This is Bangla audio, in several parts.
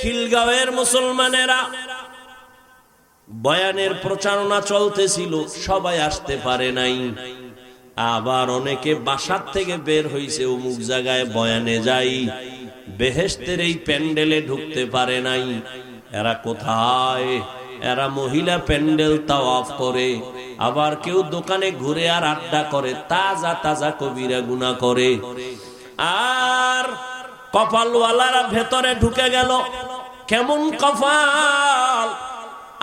খিলগাঁওয়ের মুসলমানেরা, বয়ানের প্রচারণা চলতেছিল, সবাই আসতে পারে নাই। আবার অনেকে বাসার থেকে বের হইছে, অমুক জায়গায় বয়ানে যাই বেহেস্তের এই প্যান্ডেলে ঢুকতে পারে নাই। এরা কোথায়? এরা মহিলা প্যান্ডেল তাও অফ করে, আবার কেউ দোকানে ঘুরে আর আড্ডা করে, তাজা তাজা কবিরা গুনা করে। আর কপালওয়ালারা ভেতরে ঢুকে গেল। কেমন কপাল?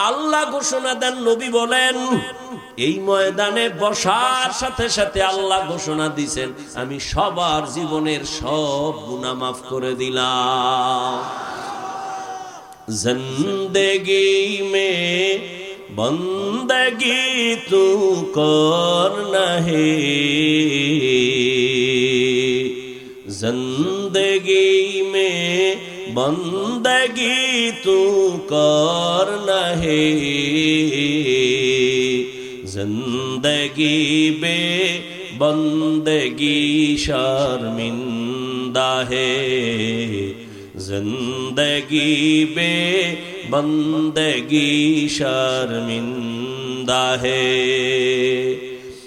আল্লাহ ঘোষণা দেন, নবী বলেন, এই ময়দানে বসার সাথে সাথে আল্লাহ ঘোষণা দিছেন, আমি সবার জীবনের সব গুণা মাফ করে দিলাম। জন্দেগি মে বন্দগি তু কর নহে। زندگی میں بندگی تو کر نہیں زندگی بے بندگی شرمندہ ہے۔ زندگی بے بندگی شرمندہ ہے۔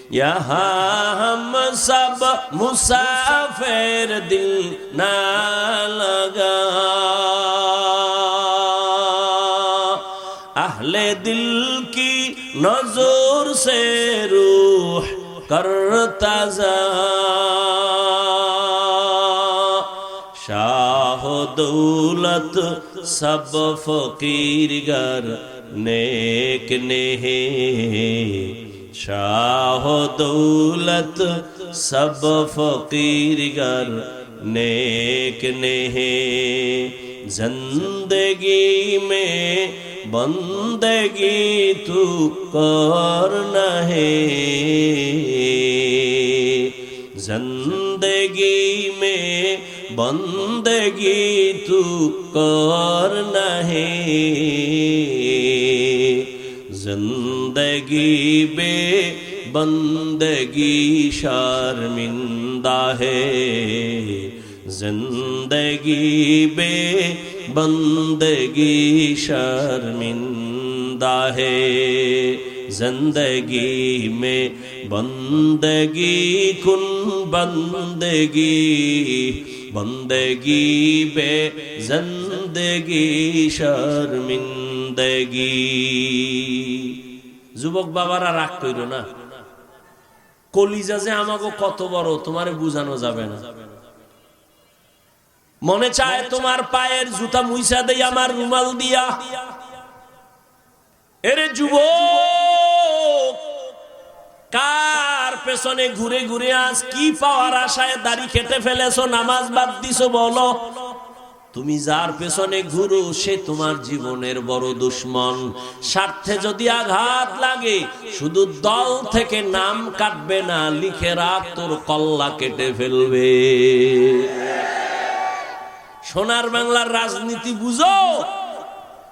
یہاں ہم سب मुसाफिर दिल ना लगा अहले दिल की नजर से रूह करता जा शाह दौलत सब फकीर गर नेक ने शाह दौलत سب فقیر گر نیک نہیں زندگی میں بندگی تو کر نہیں زندگی میں بندگی تو کر نہیں زندگی بے بندگی شرمندہ ہے۔ زندگی بے بندگی شرمندہ ہے۔ زندگی میں بندگی کن بندگی بندگی بے زندگی شرمندگی۔ যুবক বাবারা রাগ কইর نا۔ কলিজা যে আমাকে কত বড়, তোমারে বুঝানো যাবে না। মনে চায় তোমার পায়ের জুতা মুইসা দেই, আমার রুমাল দিয়া। এরে যুবক, কার পেছনে ঘুরে ঘুরে আজ কি পাওয়ার আশায় দাড়ি খেটে ফেলেছো, নামাজ বাদ দিছো বলো। তুমি যার পেছনে ঘুরো, সে তোমার জীবনের বড় দুশ্মন। স্বার্থে যদি আঘাত লাগে, শুধু দল থেকে নাম কাটবে না, লিখে রাখ তোর কল্লা কেটে ফেলবে। সোনার বাংলার রাজনীতি বুঝো?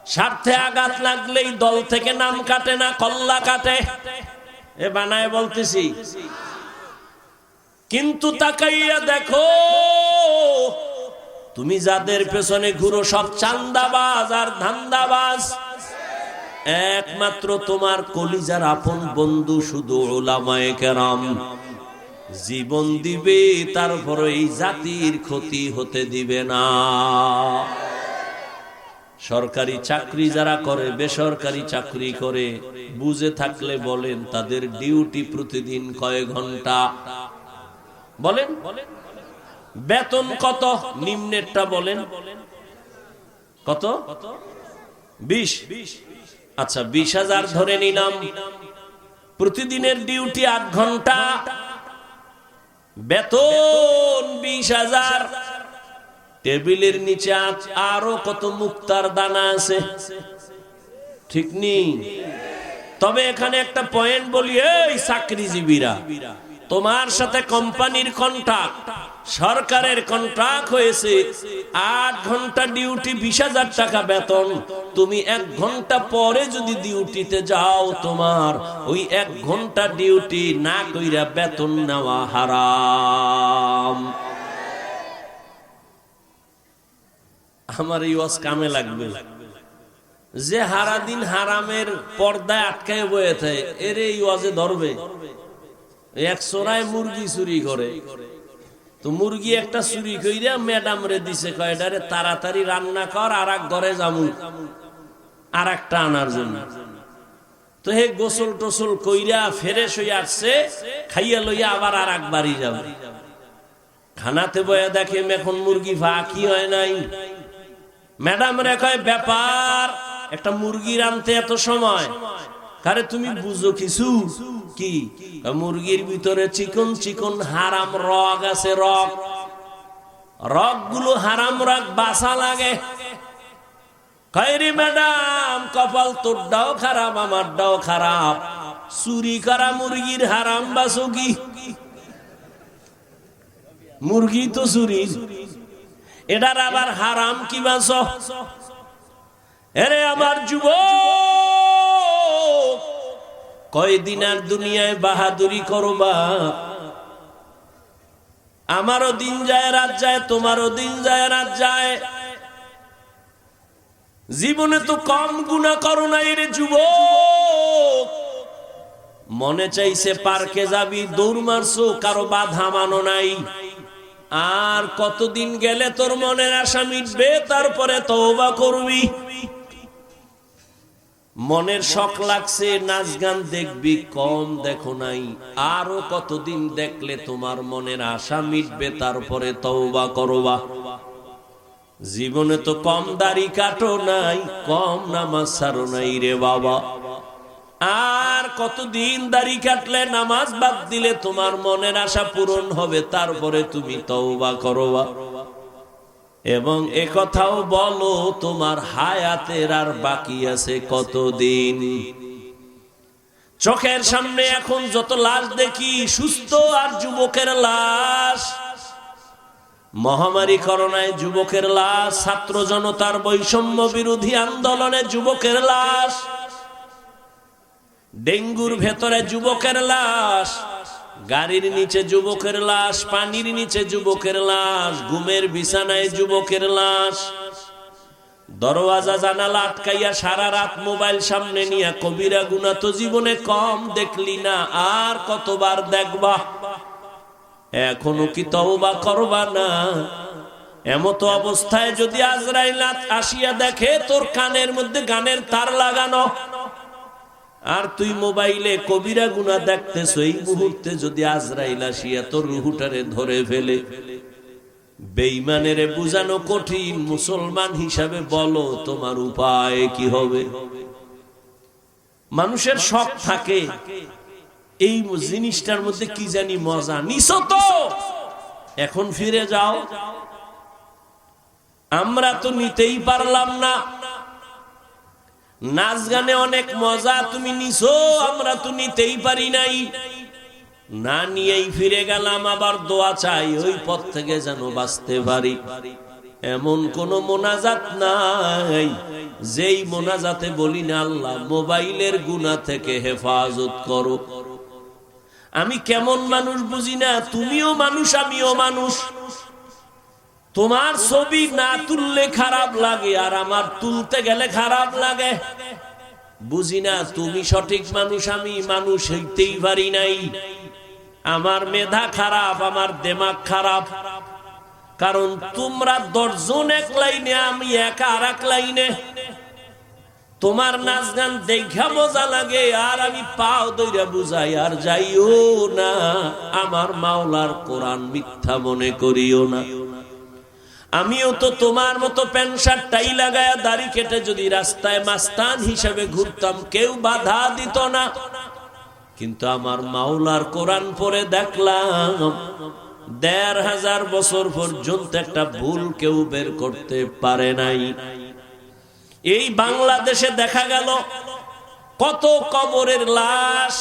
স্বার্থে আঘাত লাগলেই দল থেকে নাম কাটে না, কল্লা কাটে। এ বানায় বলতেছি। কিন্তু তাকাইয়া দেখো তুমি যাদের পেছনে ঘুরো সব চান্দাবাজ আর ধান্দাবাজ। একমাত্র তোমার কলিজার আপন বন্ধু শুধু ওলামায়ে কেরাম। জীবন দিবে তারপর এই জাতির ক্ষতি হতে দিবে না। সরকারি চাকরি যারা করে, বেসরকারি চাকরি করে, বুঝে থাকলে বলেন, তাদের ডিউটি প্রতিদিন কয় ঘণ্টা। বলেন বলেন? বেতন কত? নিম্নেরটা বলেন। কত? বিশ। আচ্ছা বিশ হাজার ধরে নিলাম। প্রতিদিনের ডিউটি আট ঘণ্টা। বেতন বিশ হাজার। টেবিলের নিচে আরও কত মুক্তার দানা আছে? ঠিক নেই তবে এখানে একটা পয়েন্ট বলি, এই চাকরিজীবীরা, তোমার সাথে কোম্পানির কন্ট্রাক্ট সরকারের কন্ট্রাক্ট হয়েছে, আট ঘণ্টা ডিউটি বিশ হাজার টাকা বেতন। তুমি এক ঘণ্টা পরে যদি ডিউটিতে যাও, তোমার ওই এক ঘণ্টা ডিউটি না কইরা বেতন নেওয়া হারাম। আমার এই ওয়াজ কামে লাগবে। যে হারা দিন হারামের পর্দায় আটকায় বয়ে থাকে, এর এই ওয়াজে ধরবে। এক সোরায় মুরগি চুরি করে। তো মুরগি একটা চুরি কইরা ম্যাডাম রে দিছে কয়টারে তাড়াতাড়ি রান্না কর আর এক ঘরে যামু। আর একটা আনার জন্য। তো হে গোসল টোসল কইরা ফেরেশ হইয়া আসছে, খাইয়া লইয়া আবার আর এক বাড়ি যাবে। খানাতে বয়া দেখে এখন মুরগি ফাঁকি হয় নাই। ম্যাডাম রে কয়, ব্যাপার, একটা মুরগি রানতে এত সময়। কারে তুমি বুঝো কিছু? কি? মুরগির ভিতরে চিকন চিকন হারাম রগ আছে, রগ। রগগুলো হারাম রগ, বাসা লাগে। চুরি করা মুরগির হারাম কি? মুরগি তো চুরি। এটার আবার হারাম আমার যুব কয়দিন আর দুনিয়ায় বাহাদুরি করো করবা? আমারও দিন যায়, রাত যায়, তোমারও দিন যায়, রাত যায়। জীবনে তো কম গুণা করো না এর যুব মনে চাইছে পার্কে যাবি, দৌড় মারছো, কারও বাধা মানো নাই। আর কতদিন গেলে তোর মনের আশা মিটবে, তারপরে তওবা করবি। মনের শখ লাগছে, নাচ গান দেখবি, কম দেখো নাই। আরও কতদিন দেখলে তোমার মনের আশা মিটবে, তারপরে তওবা করবা। জীবনে তো কম দাড়ি কাটো নাই, কম নামাজ সারো নাই রে বাবা। আর কতদিন দাড়ি কাটলে নামাজ বাদ দিলে তোমার মনের আশা পূরণ হবে, তারপরে তুমি তওবা করবা। এবং এ কথাও বলো, তোমার হায়াতের আর বাকি আছে কতদিন? চোখের সামনে এখন যত লাশ দেখি, সুস্থ আর যুবকের লাশ। মহামারী করোনায় যুবকের লাশ, ছাত্র জনতার বৈষম্য বিরোধী আন্দোলনে যুবকের লাশ। ডেঙ্গুর ভেতরে যুবকের লাশ। গাড়ির নিচে যুবকের লাশ, পানির নিচে যুবকের লাশ, ঘুমের বিছানায় যুবকের লাশ। দরওয়াজা, জানালা আটকাইয়া সারা রাত মোবাইল সামনে নিয়ে, কবিরা গুনা তো জীবনে কম দেখলি না, আর কতবার দেখবা? এখনও কি তওবা করবা না? এমতো অবস্থায় যদি আজরাইল আসিয়া দেখে, তোর কানের মধ্যে গানের তার লাগানো। আর তুই মোবাইলে কবিরা গুনা দেখতেছ, এই মুহূর্তে যদি আজরাইল আসিয়া তোর রুহুটারে ধরে ফেলে। বেইমানের বুঝানো কঠিন, মুসলমান হিসাবে বলো, তোমার উপায় কি হবে? মানুষের শখ থাকে। এই জিনিসটার মধ্যে কি জানি মজা নিস তো। এখন ফিরে যাও। আমরা তো নিতেই পারলাম না। নাচ গানে অনেক মজা তুমি নিছো, আমরা তো নিতেই পারি নাই। না নিয়েই ফিরে গেলাম, আবার দোয়া চাই, ওই পথ থেকে যেন বাঁচতে পারি। এমন কোন মোনাজাত নাই, যেই মোনাজাতে বলি না, আল্লাহ, মোবাইলের গুণা থেকে হেফাজত করো। আমি কেমন মানুষ বুঝি না, তুমিও মানুষ, আমিও মানুষ। তোমার ছবি না তুললে খারাপ লাগে, আর আমার তুলতে গেলে খারাপ লাগে। বুঝি না, তুমি সঠিক মানুষ, আমি মানুষ হইতেই পারি নাই। আমার মেধা খারাপ, আমার দেমাগ খারাপ। কারণ তোমরা দশজন এক লাইনে, আমি একা আর এক লাইনে। তোমার নাচ গান দেখা মজা লাগে, আর আমি পাও দইরা বুঝাই, আর যাইও না। আমার মাওলার কোরআন মিথ্যা মনে করিও না। আমিও তো তোমার মতো প্যান্ট শার্ট টাই লাগায়া দাড়ি কেটে যদি রাস্তায় মাস্তান হিসেবে ঘুরতাম, কেউ বাধা দিত না। কিন্তু আমার মাওলার কোরআন পরে দেখলাম, দেড় হাজার বছর পর্যন্ত একটা ভুল কেউ বের করতে পারে নাই। এই বাংলাদেশে দেখা গেল, কত কবরের লাশ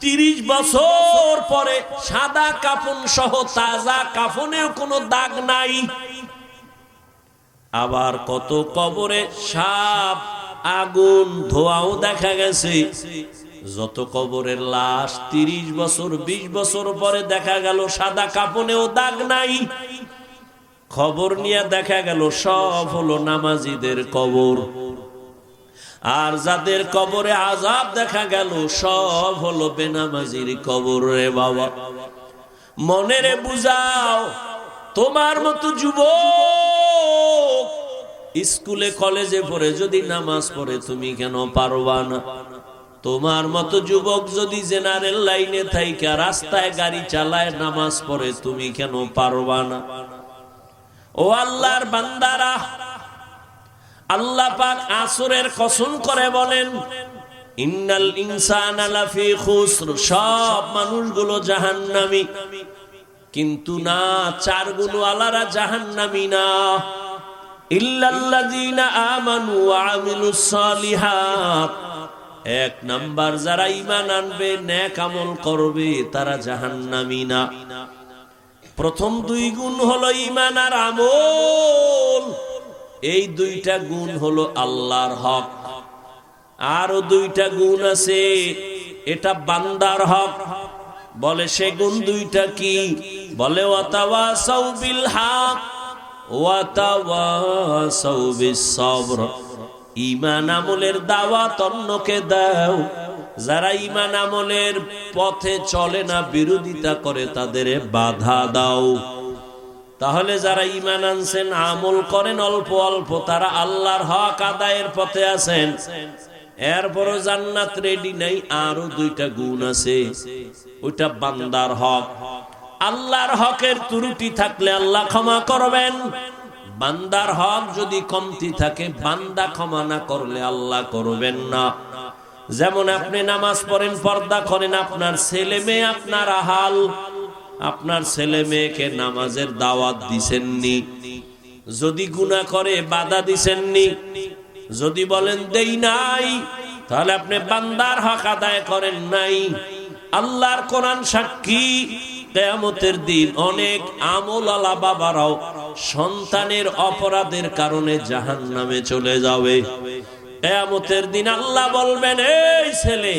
তিরিশ বছর পরে সাদা কাফন সহ তাজা কাফনেও কোনো দাগ নাই। আবার কত কবরে সাপ, আগুন, ধোয়াও দেখা গেছে। যত কবরের লাশ তিরিশ বছর ২০ বছর পরে দেখা গেল সাদা কাপনেও দাগ নাই। খবর নিয়ে দেখা গেল সব হলো নামাজিদের কবর। আর যাদের কবরে আজাব দেখা গেল, সব হলো বেনামাজির কবর রে বাবা। মনেরে বুঝাও, তোমার মতো যুবক স্কুলে, কলেজে পড়ে যদি নামাজ পড়ে, তুমি কেন পারবা না? তোমার মতো যুবক যদি জেনারেল লাইনে থাইকা, রাস্তায় গাড়ি চালায় নামাজ পড়ে, তুমি কেন পারবা না? ও আল্লাহর বান্দারা আল্লাহ পাক আসরের কসম করে বলেন, ইন্নাল ইনসানা লাফি খুসর সব মানুষগুলো জাহান্নামী। কিন্তু না চারগুলো আলারা জাহান্নামী না। আমানু ওয়া আমিলুস সালিহাত। এক নাম্বার যারা ঈমান আনবে, নেক আমল করবে, তারা জাহান্নামী না। প্রথম দুই গুণ হলো ঈমান আর আমল। এই দুইটা গুণ হলো আল্লাহর হক। আরও দুইটা গুণ আছে, এটা বান্দার হক। বলে সে গুণ দুইটা কি? বলে ঈমান আমলের দাওয়াত অন্যকে দাও। যারা ঈমান আমলের পথে চলে না, বিরোধিতা করে তাদের বাধা দাও। তাহলে যারা ইমান আনছেন, আমল করেন, অল্প অল্প, তারা আল্লাহর হক আদায়ের পথে আছেন। এরপরও জান্নাত রেডি নাই আরও দুইটা গুণ আছে। ওইটা বান্দার হক। আল্লাহর হকের ত্রুটি থাকলে আল্লাহ ক্ষমা করবেন। বান্দার হক যদি কমতি থাকে, বান্দা ক্ষমা না করলে আল্লাহ করবেন না। যেমন আপনি নামাজ পড়েন, পর্দা করেন, আপনার ছেলে মেয়ে, আপনার আহাল আপনার ছেলে মেয়েকে নামাজের দাওয়াত দিছেননি? যদি গুণা করে, বাধা দিছেননি? যদি বলেন দেই নাই, তাহলে আপনি বান্দার হক আদায় করেন নাই। আল্লাহর কোরআন সাক্ষী, কেয়ামতের দিন অনেক আমল আলা বাবারাও সন্তানের অপরাধের কারণে জাহান নামে চলে যাবে। কেয়ামতের দিন আল্লাহ বলবেন, এই ছেলে,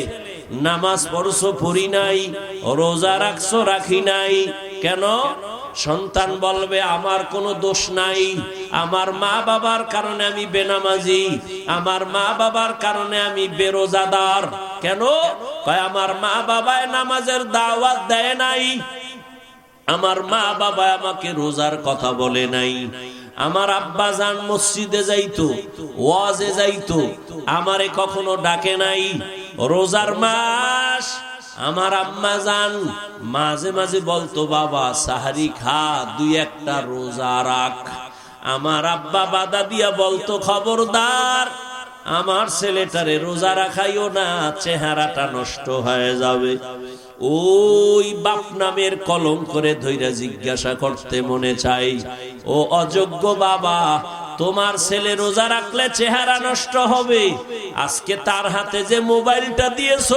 নামাজ পড়ছো, পড়ি নাই রোজা রাখছো, রাখি নাই। কেন? সন্তান বলবে, আমার কোনো দোষ নাই। আমার মা বাবার কারণে আমি বেনামাজি। আমার মা বাবার কারণে আমি বেরোজাদার। কেন? আমার মা বাবায় নামাজের দাওয়াত দেয় নাই। আমার মা বাবা আমাকে রোজার কথা বলে নাই। আমার আব্বা যান মসজিদে যাইতো, ওয়াজে যাইতো, আমারে কখনো ডাকে নাই। রোজার মাস আমার আম্মা যান মাঝে মাঝে বলতো, বাবা, সাহারি খা, দুই একটা রোজা রাখ। আমার আব্বা বাদা দিয়া বলতো, খবরদার, আমার ছেলেটারে রোজা রাখাইও না, চেহারাটা নষ্ট হয়ে যাবে। ওই বাপ নামের কলম করে ধৈরা জিজ্ঞাসা করতে মনে চাই, ও অযোগ্য বাবা, তোমার ছেলে রোজা রাখলে চেহারা নষ্ট হবে। আজকে তার হাতে যে মোবাইলটা দিয়েছ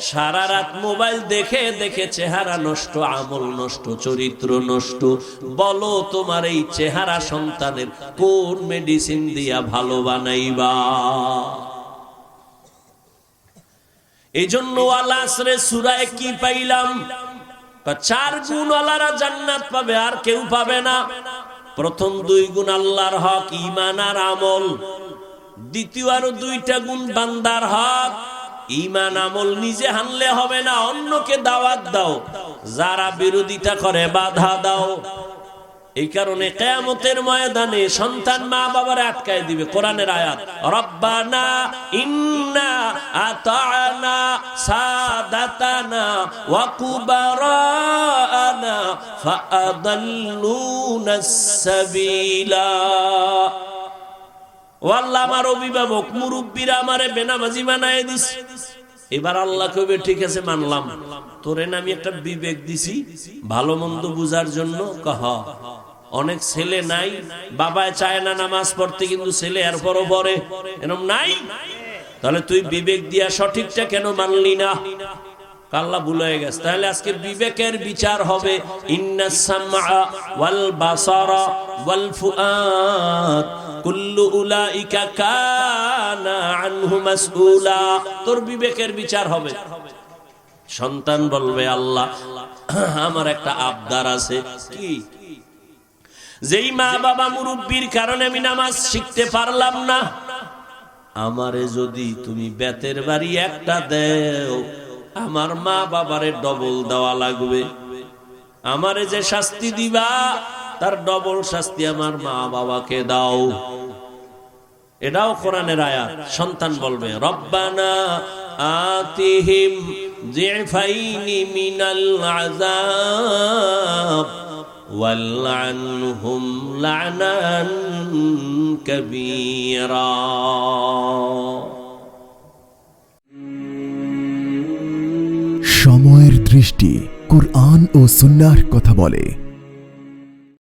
সারা রাত মোবাইল দেখে দেখে চেহারা নষ্ট, আমল নষ্ট, চরিত্র নষ্ট। বলো, তোমার এই চেহারা সন্তানের কোন মেডিসিন দিয়া ভালো বানাইবা? এই জন্য আলাসরে সুরায় কি পাইলাম? চার গুণ আলারা জান্নাত পাবে, আর কেউ পাবে না। প্রথম দুই গুণ আল্লাহর হক ইমান আর আমল। দ্বিতীয় আরও দুইটা গুণ বান্দার হক। ইমান আমল নিজে হানলে হবে না, অন্যকে দাওয়াত দাও। যারা বিরোধিতা করে, বাধা দাও। এই কারণে কেয়ামতের ময়দানে সন্তান মা বাবার আটকায় দিবে কোরআনের আয়াত। রব্বানা ইন্না আতানা সাদাতানা ওয়া কুবারানা ফাআদাল্লুনা সাবিলা। ও আল্লাহ আমার অভিভাবক, মুরব্বীরা আমারে বেনামাজি বানায় দিস এবার আল্লাহ কবে ঠিক আছে, মানলাম। তোরে না আমি একটা বিবেক দিছি, ভালো মন্দ বুঝার জন্য কহ। অনেক ছেলে নাই, বাবায় চায় না নামাজ পড়তে, কিন্তু ছেলে এরপরও পরে এরকম নাই? তাহলে তুই বিবেক দিয়া সঠিকটা কেন মানলি না? আল্লাহ ভুল গেছে। তাহলে আজকে বিবেকের বিচার হবে কুল্লু তোর বিবেকের বিচার হবে। সন্তান বলবে, আল্লাহ, আমার একটা আবদার আছে। কি? যেই মা বাবা মুরব্বীর কারণে আমি নামাজ শিখতে পারলাম না। আমারে যদি তুমি বেতের বাড়ি একটা দেও আমার মা বাবারে ডবল দেওয়া লাগবে। আমারে যে শাস্তি দিবা, তার ডবল শাস্তি আমার মা বাবাকে দাও। এটাও কোরআনের আয়াত। সন্তান বলবে, রব্বানা আতিহিম জিফাইনি মিনাল আযাব ওয়ালআনহুম লানান কাবীরা। দৃষ্টি কুরআন ও সুন্নার কথা বলে।